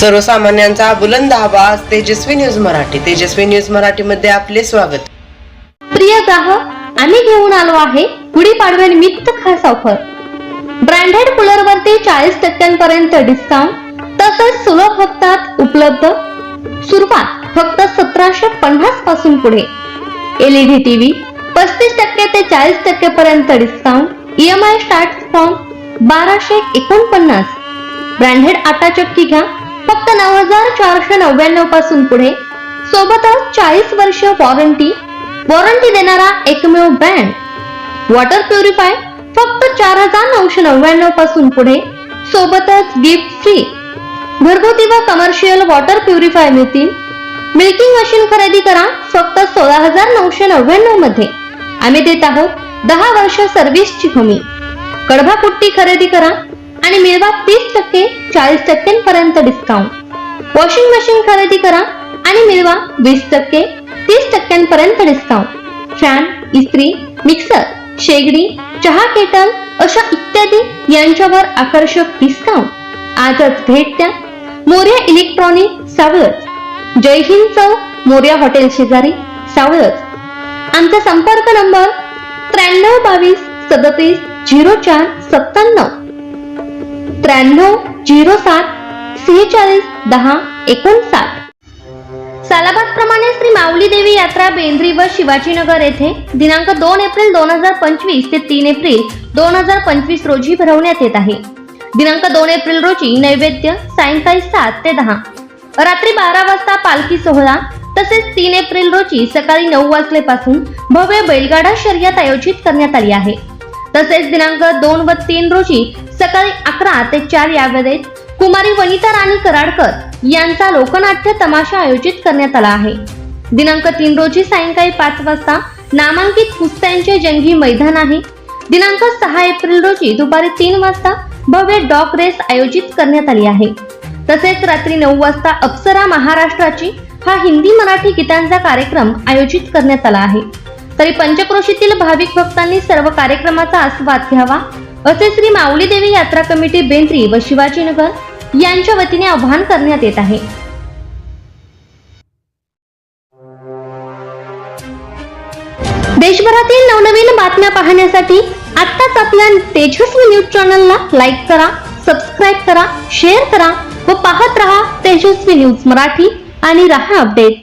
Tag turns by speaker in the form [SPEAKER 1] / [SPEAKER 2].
[SPEAKER 1] सर्वसामान्यांचा बुलंद आवाज तेजस्वी न्यूज मराठी. तेजस्वी न्यूज मराठी मध्ये आपले स्वागत.
[SPEAKER 2] प्रिय ग्राहक आम्ही घेऊन आलो आहे गुढीपाडव्यानिमित्त खास ऑफर. ब्रँडेड कूलर वरती चाळीस टक्क्यांपर्यंत डिस्काउंट तसंच सुलभ हप्त्यात उपलब्ध. सुरुवात फक्त सतराशे पन्नासपासून पुढे. एलईडी टीव्ही पस्तीस टक्के ते चाळीस टक्के पर्यंत डिस्काउंट ईएमआय स्टार्ट फॉर्म बाराशे एकोणपन्नास. ब्रँडेड आटा चक्की घ्या फक्त नऊ हजार चारशे नव्याण्णवपासून पुढे. सोबतच चाळीस वर्ष वॉरंटी वॉरंटी देणारा एकमेव ब्रँड वॉटर प्युरिफाय फक्त चार हजार नऊशे नव्याण्णवपासून पुढे. सोबतच गिफ्ट फ्री घरगुती व कमर्शियल वॉटर प्युरिफाय मिळतील. मिल्किंग मशीन खरेदी करा फक्त सोळा हजार नऊशे नव्याण्णवमध्ये. आम्ही देत आहोत दहा वर्ष सर्व्हिसची हमी. कडभा पुट्टी खरेदी करा आणि मिळवा तीस टक्के चाळीस टक्क्यांपर्यंत डिस्काउंट वॉशिंग मशीन खरेदी करा आणि मिळवा वीस टक्के तीस टक्क्यांपर्यंत डिस्काउंट फॅन इस्त्री मिक्सर शेगडी चहा केटल अशा इत्यादी यांच्यावर आकर्षक डिस्काउंट आजच भेट द्या. मोर्या इलेक्ट्रॉनिक सावळच जय हिंद चौक मोर्या हॉटेल शेजारी सावळच आमचा संपर्क नंबर त्र्याण्णव बावीस सदतीस झिरो चार सत्त्याण्णव. त्र्याण्णव झिरो सात सेहेचाळीस दहा एकोणसाठ. सालाबाद प्रमाणे श्री माऊली देवी यात्रा बेंद्री व शिवाजीनगर येथे दिनांक दोन एप्रिल दोन हजार पंचवीस ते तीन एप्रिल दोन हजार पंचवीस रोजी भरवण्यात येत आहे. दिनांक दोन एप्रिल रोजी नैवेद्य सायंकाळी सात ते दहा. रात्री बारा वाजता पालखी सोहळा तसेच तीन एप्रिल रोजी सकाळी नऊ वाजल्यापासून भव्य बैलगाडा शर्यत आयोजित करण्यात आली आहे. तसेच दिनांक दोन व तीन रोजी सकाळी अकरा ते चार या वेळेत कुमारी वनिता राणी कराडकर यांचा लोकनाट्य तमाशा आयोजित करण्यात आला आहे. दिनांक तीन रोजी सायंकाळी पाच वाजता नामांकित कुस्त्यांचे जंगी मैदान आहे. दिनांक सहा एप्रिल रोजी दुपारी तीन वाजता भव्य डॉग रेस आयोजित करण्यात आली आहे. तसेच रात्री नऊ वाजता अप्सरा महाराष्ट्राची हा हिंदी मराठी गीतांचा कार्यक्रम आयोजित करण्यात आला आहे. तरी पंचक्रोशीतील भाविक भक्तांनी सर्व कार्यक्रमाचा आस्वाद घ्यावा असे श्री माऊली देवी यात्रा कमिटी बेंद्री व शिवाजीनगर यांच्या वतीने आवाहन करण्यात येत आहे. देशभरातील नवनवीन बातम्या पाहण्यासाठी आत्ताच आपल्या तेजस्वी न्यूज चॅनलला लाईक करा सबस्क्राईब करा शेअर करा व पाहत रहा तेजस्वी न्यूज मराठी आणि रहा अपडेट.